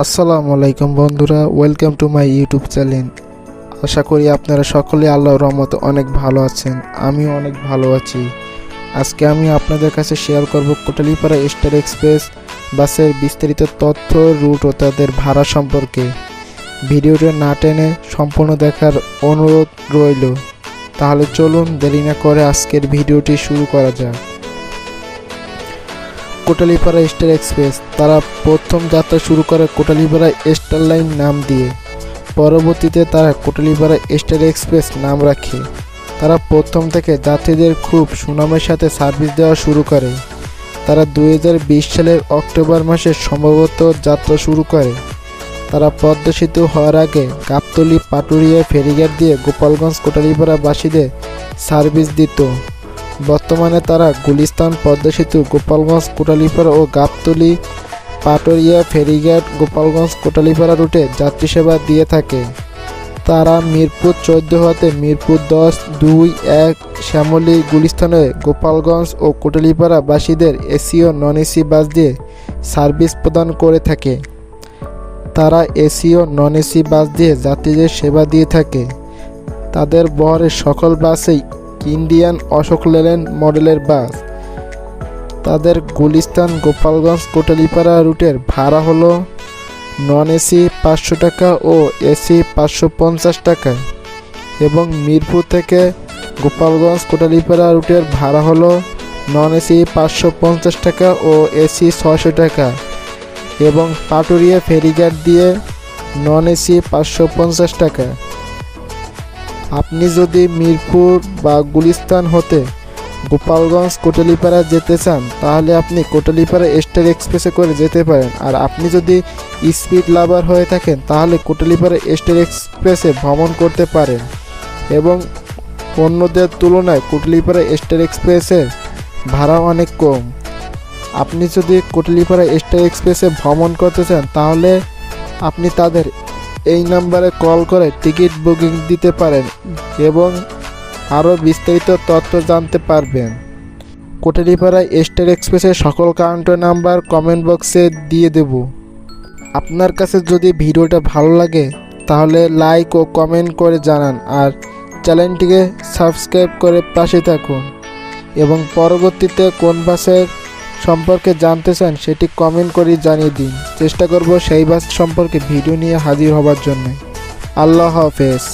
আসসালামু আলাইকুম বন্ধুরা welcome to my YouTube channel আশা করি আপনারা সকলে আল্লাহর রহমতে অনেক ভালো আছেন, আমিও অনেক ভালো আছি। আজকে আমি আপনাদের কাছে শেয়ার করব কোটালিপাড়া স্টার এক্সপ্রেস বাসের বিস্তারিত তথ্য রুট ও তাদের ভাড়া সম্পর্কে। ভিডিওটা না টেনে সম্পূর্ণ দেখার অনুরোধ রইল। তাহলে চলুন দেরি না করে আজকের ভিডিওটি শুরু করা যাক। Kotalipara star express. তারা প্রথম যাত্রা শুরু করে কোটালীপাড়া স্টার লাইন নাম দিয়ে। পরবর্তীতে তারা কোটালিপাড়া স্টার এক্সপ্রেস নাম রাখে। তারা প্রথম থেকে যাত্রীদের খুব সুনামের সাথে সার্ভিস দেওয়া শুরু করে। তারা দু হাজার বিশ সালের অক্টোবর মাসে সম্ভবত যাত্রা শুরু করে। তারা পদ্মা সেতু হওয়ার আগে গাবতলি পাটুরিয়া ফেরিঘাট দিয়ে গোপালগঞ্জ কোটালীপাড়া বাসীদের সার্ভিস দিত। বর্তমানে তারা গুলিস্তান পদ্মা সেতু গোপালগঞ্জ, কোটালীপাড়া ও গাবতলি, পাটরিয়া, ফেরিঘাট, গোপালগঞ্জ, কোটালীপাড়া রুটে যাত্রী সেবা দিয়ে থাকে। তারা মিরপুর চোদ্দ হতে মিরপুর দশ, দুই, এক, শ্যামলী গুলিস্থানে গোপালগঞ্জ ও কোটালীপাড়া বাসীদের এসি ও নন এসি বাস দিয়ে সার্ভিস প্রদান করে থাকে। তারা এসি ও নন এসি বাস দিয়ে যাত্রীদের সেবা দিয়ে থাকে। তাদের বহরের সকল বাসেই ইন্ডিয়ান অশোক লেল্যান্ড মডেলের বাস। তাদের গুলিস্তান গোপালগঞ্জ কোটালিপাড়া রুটের ভাড়া হলো নন এসি পাঁচশো টাকা ও এসি পাঁচশো পঞ্চাশ টাকা এবং মিরপুর থেকে গোপালগঞ্জ কোটালিপাড়া রুটের ভাড়া হলো নন এসি পাঁচশো পঞ্চাশ টাকা ও এসি ছশো টাকা এবং পাটুরিয়া ফেরিঘাট দিয়ে নন এসি পাঁচশো পঞ্চাশ টাকা। আপনি যদি মিরপুর বা গুলিস্তান হতে গোপালগঞ্জ কোটালীপাড়া যেতে চান, তাহলে আপনি কোটালীপাড়া স্টার এক্সপ্রেসে করে যেতে পারেন। আর আপনি যদি স্পিড লাভার হয়ে থাকেন, তাহলে কোটালীপাড়া স্টার এক্সপ্রেসে ভ্রমণ করতে পারেন। এবং অন্যদের তুলনায় কোটালীপাড়া স্টার এক্সপ্রেসের ভাড়া অনেক কম। আপনি যদি কোটালীপাড়া স্টার এক্সপ্রেসে ভ্রমণ করতে চান, তাহলে আপনি তাদের এই নাম্বারে কল করে টিকিট বুকিং দিতে পারেন এবং আরও বিস্তারিত তথ্য জানতে পারবেন। কোটালীপাড়া স্টার এক্সপ্রেসের সকল কাউন্টার নাম্বার কমেন্ট বক্সে দিয়ে দেব। আপনার কাছে যদি ভিডিওটা ভালো লাগে, তাহলে লাইক ও কমেন্ট করে জানান আর চ্যানেলটিকে সাবস্ক্রাইব করে পাশে থাকুন। এবং পরবর্তীতে কোন বাসের সম্পর্কে জানতে চান, সেটি কমেন্ট করে জানিয়ে দিন। চেষ্টা করব সেই বাস সম্পর্কে ভিডিও নিয়ে হাজির হবার জন্য। আল্লাহ হাফেজ।